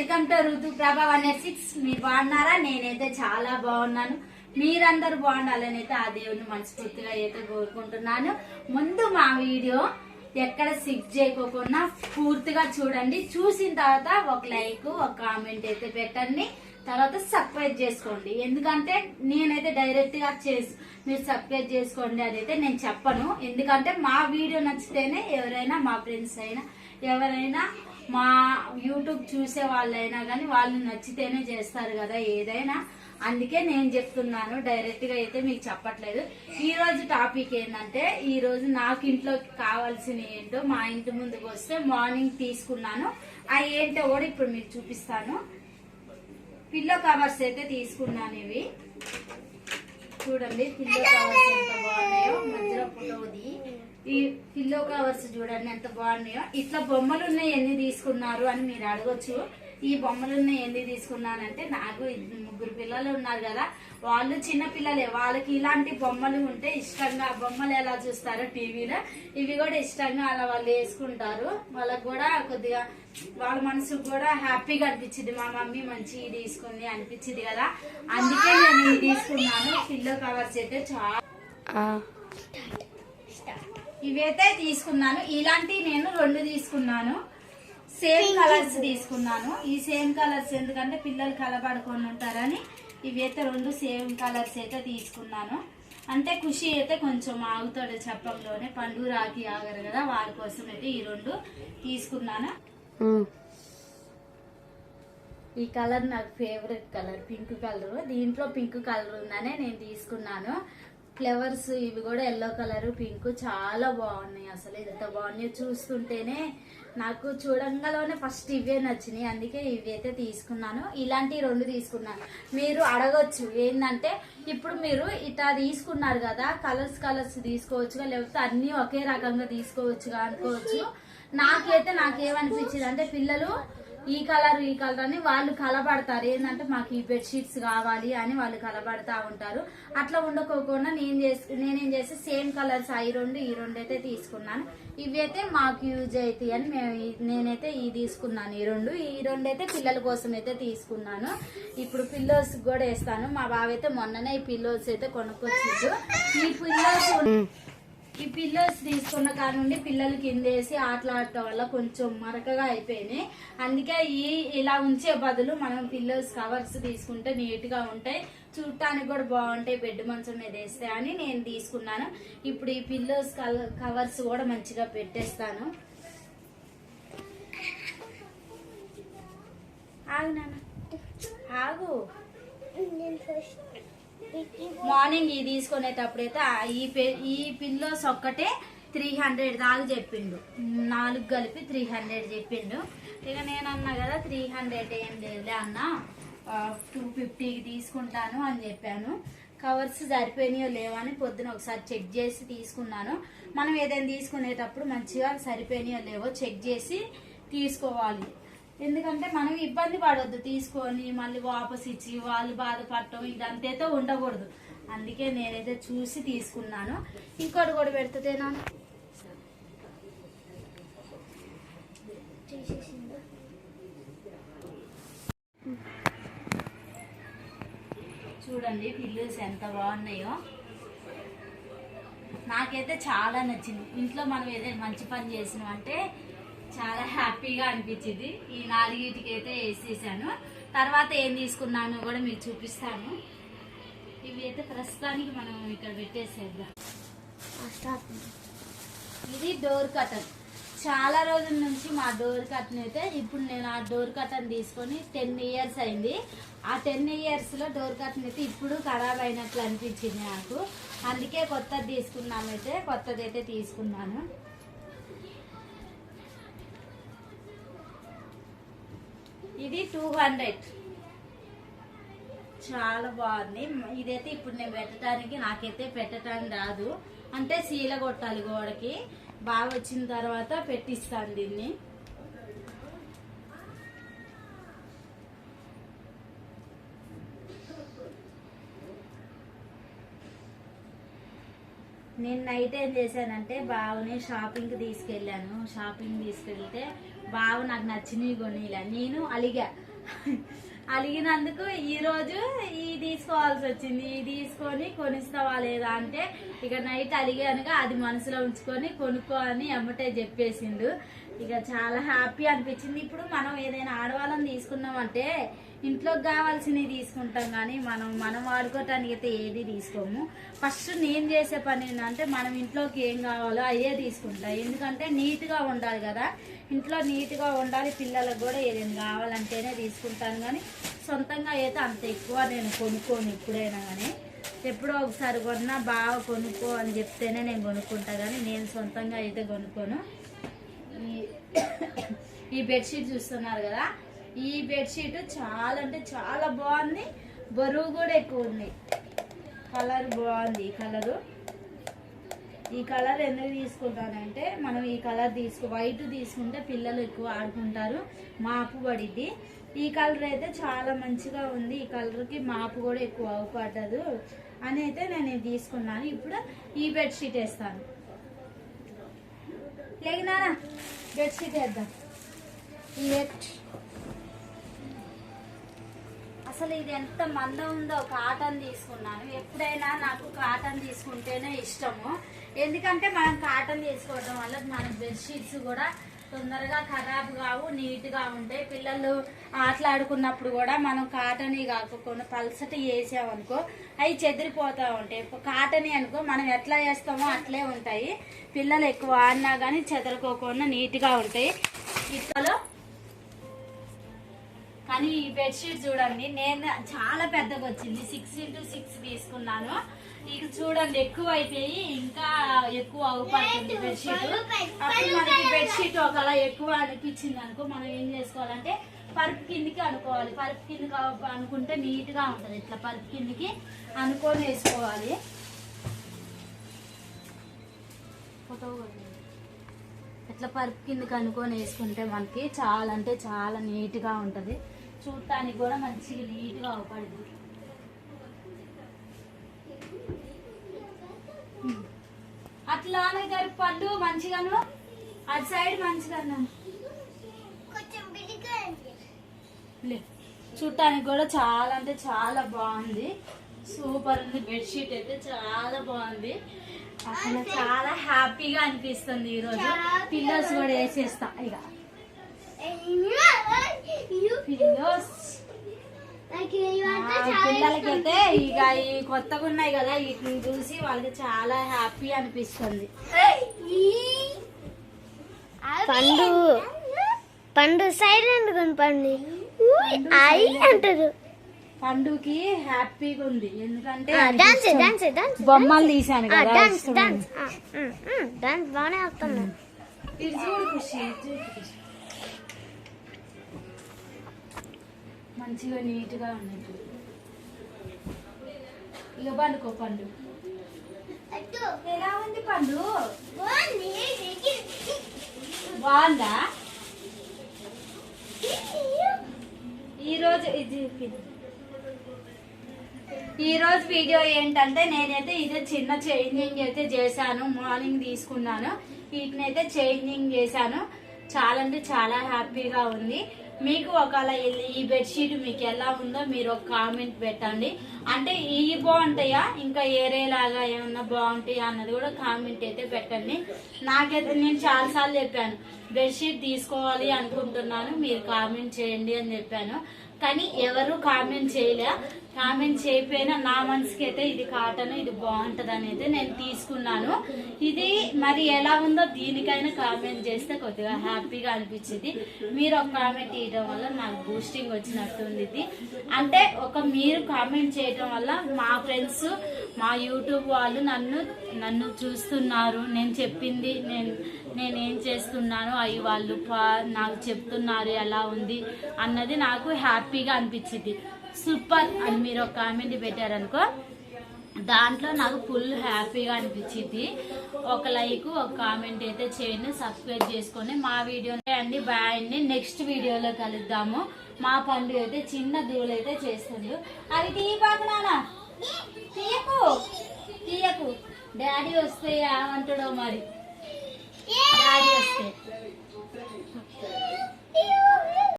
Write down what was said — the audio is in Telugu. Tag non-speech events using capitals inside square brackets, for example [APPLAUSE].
వెల్కమ్ టు అనే వన్ ఎయిట్ సిక్స్ మీరు బాగున్నారా నేనైతే చాలా బాగున్నాను. మీరందరూ బాగుండాలని అయితే ఆ దేవుని మనస్ఫూర్తిగా అయితే కోరుకుంటున్నాను. ముందు మా వీడియో ఎక్కడ సిక్ చేయకోకుండా పూర్తిగా చూడండి. చూసిన తర్వాత ఒక లైక్ ఒక కామెంట్ అయితే పెట్టండి. తర్వాత సబ్స్క్రైబ్ చేసుకోండి. ఎందుకంటే నేనైతే డైరెక్ట్గా చేసి మీరు సబ్స్క్రైబ్ చేసుకోండి అని అయితే నేను చెప్పను. ఎందుకంటే మా వీడియో నచ్చితేనే ఎవరైనా మా ఫ్రెండ్స్ అయినా ఎవరైనా మా యూట్యూబ్ చూసే వాళ్ళైనా కానీ వాళ్ళు నచ్చితేనే చేస్తారు కదా ఏదైనా. అందుకే నేను చెప్తున్నాను డైరెక్ట్గా అయితే మీకు చెప్పట్లేదు. ఈ రోజు టాపిక్ ఏంటంటే ఈ రోజు నాకు ఇంట్లో కావాల్సిన ఏంటో మా ఇంటి ముందుకు వస్తే మార్నింగ్ తీసుకున్నాను. ఆ ఏంటో కూడా ఇప్పుడు మీకు చూపిస్తాను. పిల్లో కవర్స్ అయితే తీసుకున్నాను ఇవి. చూడండి పిల్లో కవర్స్ ఎంత బాగున్నాయో మధ్యలో ఫోటోది. ఈ పిల్లో కవర్స్ చూడండి ఎంత బాగున్నాయో. ఇట్లా బొమ్మలు ఉన్నాయి ఎన్ని తీసుకున్నారు అని మీరు అడగొచ్చు. ఈ బొమ్మలు ఉన్నాయి ఎన్ని తీసుకున్నానంటే నాకు ముగ్గురు పిల్లలు ఉన్నారు కదా. వాళ్ళు చిన్న పిల్లలే. వాళ్ళకి ఇలాంటి బొమ్మలు ఉంటే ఇష్టంగా ఆ బొమ్మలు ఎలా చూస్తారో టీవీలో. ఇవి కూడా ఇష్టంగా అలా వాళ్ళు వేసుకుంటారు. వాళ్ళకి కూడా కొద్దిగా వాళ్ళ మనసుకు కూడా హ్యాపీగా అనిపించింది. మా మమ్మీ మంచి తీసుకుంది అనిపించింది కదా. అందుకే నేను తీసుకున్నాను. పిల్లో కవర్స్ అయితే చాలా ఇవైతే తీసుకున్నాను. ఇలాంటి నేను రెండు తీసుకున్నాను. సేమ్ కలర్స్ తీసుకున్నాను. ఈ సేమ్ కలర్స్ ఎందుకంటే పిల్లలు కలబడుకొని ఉంటారని ఇవైతే రెండు సేమ్ కలర్స్ అయితే తీసుకున్నాను. అంటే ఖుషి అయితే కొంచెం ఆగుతాడు చెప్పంలోనే. పండు రాకి ఆగరు కదా వారి కోసం అయితే ఈ రెండు తీసుకున్నాను. ఈ కలర్ నాకు ఫేవరెట్ కలర్ పింక్ కలర్ దీంట్లో పింక్ కలర్ ఉందనే నేను తీసుకున్నాను. ఫ్లవర్స్ ఇవి కూడా ఎల్లో కలర్ పింక్ చాలా బాగున్నాయి అసలు. ఎంత బాగున్నాయో. చూస్తుంటేనే నాకు చూడంగానే ఫస్ట్ ఇవే నచ్చినాయి. అందుకే ఇవి అయితే తీసుకున్నాను. ఇలాంటి రెండు తీసుకున్నాను మీరు అడగచ్చు. ఏంటంటే ఇప్పుడు మీరు ఇట్లా తీసుకున్నారు కదా కలర్స్ కలర్స్ తీసుకోవచ్చుగా లేకపోతే అన్నీ ఒకే రకంగా తీసుకోవచ్చుగా అనుకోవచ్చు. నాకైతే నాకేమనిపించింది అంటే పిల్లలు ఈ కలర్ ఈ కలర్ అని వాళ్ళు కలబడతారు. ఏంటంటే మాకు ఈ బెడ్షీట్స్ కావాలి అని వాళ్ళు కలబడతా ఉంటారు. అట్లా ఉండకోకుండా నేను చేసి నేనేం చేసి సేమ్ కలర్స్ ఈ రెండు ఈ రెండు అయితే తీసుకున్నాను. ఇవి అయితే మాకు యూజ్ అవుతాయి అని మేము నేనైతే ఈ తీసుకున్నాను. ఈ రెండు ఈ రెండు అయితే పిల్లల కోసం అయితే తీసుకున్నాను. ఇప్పుడు పిల్లోస్ కూడా వేస్తాను. మా బావ అయితే మొన్ననే ఈ పిల్లోస్ అయితే కొనుక్కొచ్చిండు. ఈ పిల్లోస్ ఈ పిల్లోస్ తీసుకున్న కాడ నుండి పిల్లలు కింద వేసి ఆటలాడటం వల్ల కొంచెం మరకగా అయిపోయినాయి. అందుకే ఈ ఇలా ఉంచే బదులు మనం పిల్లోస్ కవర్స్ తీసుకుంటే నీట్గా ఉంటాయి. చూడటానికి కూడా బాగుంటాయి. బెడ్ మంచం మీద వేస్తే అని నేను తీసుకున్నాను. ఇప్పుడు ఈ పిల్లోస్ కవర్స్ కూడా మంచిగా పెట్టేస్తాను. ఆగు నాన్న. ఆగు. మార్నింగ్ ఇది తీసుకునేటప్పుడైతే అయితే ఈ ఈ పిల్లోస్ ఒక్కటే త్రీ హండ్రెడ్ దాకా చెప్పిండు. నాలుగు కలిపి త్రీ హండ్రెడ్ చెప్పిండు. ఇక నేను అన్నా కదా త్రీ హండ్రెడ్ ఏం లేదులే అన్న టూ ఫిఫ్టీకి తీసుకుంటాను అని చెప్పాను. కవర్స్ సరిపోయినాయో లేవో అని పొద్దున ఒకసారి చెక్ చేసి తీసుకున్నాను. మనం ఏదైనా తీసుకునేటప్పుడు మంచిగా సరిపోయినాయో లేవో చెక్ చేసి తీసుకోవాలి. ఎందుకంటే మనం ఇబ్బంది పడవద్దు తీసుకొని మళ్ళీ వాపస్ ఇచ్చి వాళ్ళు బాధపడటం ఇదంతైతే ఉండకూడదు. అందుకే నేనైతే చూసి తీసుకున్నాను. ఇంకోటి కూడా పెడుతుందేనా చూడండి పిల్లుస్ ఎంత బాగున్నాయో. నాకైతే చాలా నచ్చింది. ఇంట్లో మనం ఏదైనా మంచి పని చేసినామంటే చాలా హ్యాపీగా అనిపించింది. ఈ నాలుగింటికి అయితే వేసేసాను. తర్వాత ఏం తీసుకున్నానో కూడా మీకు చూపిస్తాను. ఇవి అయితే ప్రస్తుతానికి మనం ఇక్కడ పెట్టేసేద్దాం. ఇది డోర్ కటన్ చాలా రోజుల నుంచి మా డోర్ కటన్ అయితే ఇప్పుడు నేను ఆ డోర్ కటన్ తీసుకొని టెన్ ఇయర్స్ అయింది. ఆ టెన్ ఇయర్స్లో డోర్ కటన్ అయితే ఇప్పుడు ఖరాబ్ అయినట్లు అనిపించింది నాకు. అందుకే కొత్తది తీసుకున్నామైతే కొత్తది అయితే తీసుకున్నాను. ఇది టూ హండ్రెడ్. చాలా బాగుంది. ఇదైతే ఇప్పుడు నేను పెట్టడానికి నాకైతే పెట్టడానికి రాదు. అంటే సీల కొట్టాలి గోడకి. బాగా వచ్చిన తర్వాత పెట్టిస్తాను దీన్ని. నేను నైట్ ఏం చేశానంటే బావని షాపింగ్కి తీసుకెళ్ళాను. షాపింగ్ తీసుకెళ్తే బాబు నాకు నచ్చినవి కొనిలా. నేను అలిగా. అలిగినందుకు ఈ రోజు ఈ తీసుకోవాల్సి వచ్చింది. ఈ తీసుకొని కొనిస్తావా లేదా అంటే ఇక నైట్ అలిగానుగా అది మనసులో ఉంచుకొని కొనుక్కో అని అమ్మటే చెప్పేసిండు. ఇక చాలా హ్యాపీ అనిపించింది. ఇప్పుడు మనం ఏదైనా ఆడవాళ్ళని తీసుకున్నామంటే ఇంట్లోకి కావాల్సినవి తీసుకుంటాం కానీ మనం మనం వాడుకోవటానికి అయితే ఏది తీసుకోము. ఫస్ట్ నేను చేసే పని ఏంటంటే మనం ఇంట్లోకి ఏం కావాలో అయ్యే తీసుకుంటా. ఎందుకంటే నీట్గా ఉండాలి కదా. ఇంట్లో నీట్గా ఉండాలి పిల్లలకు కూడా ఏదైనా కావాలంటేనే తీసుకుంటాను కానీ సొంతంగా అయితే అంత ఎక్కువ నేను కొనుక్కోను ఎప్పుడైనా కానీ. ఎప్పుడో ఒకసారి కొన్నా బాగా కొనుక్కో అని చెప్తేనే నేను కొనుక్కుంటా కానీ నేను సొంతంగా అయితే కొనుక్కోను. ఈ [COUGHS] ఈ బెడ్షీట్ చూస్తున్నారు కదా. ఈ బెడ్షీట్ చాలా అంటే చాలా బాగుంది. బరువు కూడా ఎక్కువ ఉంది. కలర్ బాగుంది ఈ కలరు. ఈ కలర్ ఎందుకు తీసుకుంటానంటే మనం ఈ కలర్ తీసుకు వైట్ తీసుకుంటే పిల్లలు ఎక్కువ ఆడుకుంటారు. మాపు పడిద్ది. ఈ కలర్ అయితే చాలా మంచిగా ఉంది. ఈ కలర్కి మాపు కూడా ఎక్కువ అవపడ్డదు అని అయితే నేను ఇది తీసుకున్నాను. ఇప్పుడు ఈ బెడ్షీట్ వేస్తాను. లేగినానా బెడ్షీట్ వేద్దాం. ఈ అసలు ఇది ఎంత మందం ఉందో కాటన్ తీసుకున్నాను. ఎప్పుడైనా నాకు కాటన్ తీసుకుంటేనే ఇష్టము. ఎందుకంటే మనం కాటన్ తీసుకోవడం వల్ల మన బెడ్షీట్స్ కూడా తొందరగా ఖరాబ్ కావు నీట్గా ఉంటాయి. పిల్లలు ఆటలాడుకున్నప్పుడు కూడా మనం కాటన్ కాకుండా పల్సటి వేసామనుకో అవి చెదిరిపోతూ ఉంటాయి. కాటన్ అనుకో మనం ఎట్లా వేస్తామో అట్లే ఉంటాయి. పిల్లలు ఎక్కువ ఆడినా కానీ చెదరుకోకుండా నీట్గా ఉంటాయి. ఇట్లలో కానీ ఈ బెడ్షీట్ చూడండి నేను చాలా పెద్దగా వచ్చింది. సిక్స్ ఇంటూ సిక్స్ తీసుకున్నాను. ఇక చూడండి ఎక్కువ అయిపోయి ఇంకా ఎక్కువ అవుపడుతుంది బెడ్షీట్. అప్పుడు మనకి బెడ్షీట్ ఒకలా ఎక్కువ అనిపించింది అనుకో మనం ఏం చేసుకోవాలంటే పరుపు కిందికి అనుకోవాలి. పరుపు కిందకి అనుకుంటే నీట్గా ఉంటది. ఇట్లా పరుపు కిందికి అనుకొని వేసుకోవాలి. ఫోటో. ఇట్లా పరుపు కిందకి అనుకొని వేసుకుంటే మనకి చాలా అంటే చాలా నీట్గా ఉంటుంది. చూడటానికి కూడా మంచిగా నీట్గా అవపడుతుంది అట్లానే గారి పండు మంచిగాను అటు సైడ్ మంచిగాను లే చూడటానికి కూడా చాలా అంటే చాలా బాగుంది. సూపర్ ఉంది బెడ్షీట్ అయితే చాలా బాగుంది. అసలు చాలా హ్యాపీగా అనిపిస్తుంది ఈరోజు. పిల్లర్స్ కూడా వేసేస్తా ఇక. పిల్లోస్ పిల్లలకైతే ఇక ఈ కొత్తగా ఉన్నాయి కదా వీటిని చూసి వాళ్ళకి చాలా హ్యాపీ అనిపిస్తుంది. పండు పండు సైలెంట్ పండు. ఐ. అంటారు. పండుకి హ్యాపీగా ఉంది. ఎందుకంటే బొమ్మలు తీసాను డాన్స్ బాగానే వస్తున్నా మంచిగా నీట్గా ఉన్నట్టు ఇక పండుకో పండు. ఎలా ఉంది పండు? బాగుందా. ఈ రోజు ఇది ఈ రోజు వీడియో ఏంటంటే నేనైతే ఇదే చిన్న చేంజింగ్ అయితే చేశాను. మార్నింగ్ తీసుకున్నాను. వీటినైతే చేంజింగ్ చేశాను. చాలా అంటే చాలా హ్యాపీగా ఉంది. మీకు ఒకవేళ ఈ- ఈ బెడ్షీట్ మీకు ఎలా ఉందో మీరు ఒక కామెంట్ పెట్టండి. అంటే ఇవి బాగుంటాయా? ఇంకా ఏరేలాగా ఏమన్నా బాగుంటాయా అన్నది కూడా కామెంట్ అయితే పెట్టండి. నాకైతే నేను చాలాసార్లు చెప్పాను బెడ్షీట్ తీసుకోవాలి అనుకుంటున్నాను మీరు కామెంట్ చేయండి అని చెప్పాను. కానీ ఎవరు కామెంట్ చేయలే. కామెంట్ చేయకపోయినా నా మనసుకి అయితే ఇది కాటన్ ఇది బాగుంటది అని అయితే నేను తీసుకున్నాను. ఇది మరి ఎలా ఉందో దీనికైనా కామెంట్ చేస్తే కొద్దిగా హ్యాపీగా అనిపించింది. మీరు ఒక కామెంట్ చేయడం వల్ల నాకు బూస్టింగ్ వచ్చినట్టుంది ఇది అంటే ఒక మీరు కామెంట్ చేయడం వల్ల మా ఫ్రెండ్స్ మా యూట్యూబ్ వాళ్ళు నన్ను నన్ను చూస్తున్నారు. నేను చెప్పింది నేను నేనేం చేస్తున్నాను అవి వాళ్ళు నాకు చెప్తున్నారు ఎలా ఉంది అన్నది నాకు హ్యాపీగా అనిపించింది. సూపర్ అని మీరు ఒక కామెంట్ పెట్టారనుకో దాంట్లో నాకు ఫుల్ హ్యాపీగా అనిపించింది. ఒక లైక్ ఒక కామెంట్ అయితే చేయండి సబ్స్క్రైబ్ చేసుకొని మా వీడియో అండి బాయ్ అండి. నెక్స్ట్ వీడియోలో కలుద్దాము. మా పండుగ అయితే చిన్న దూలు అయితే చేస్తుంది అవి టీ నానా తీయకు. తీయకు. డాడీ వస్తే ఏమంటాడో మరి. డాడీ వస్తే.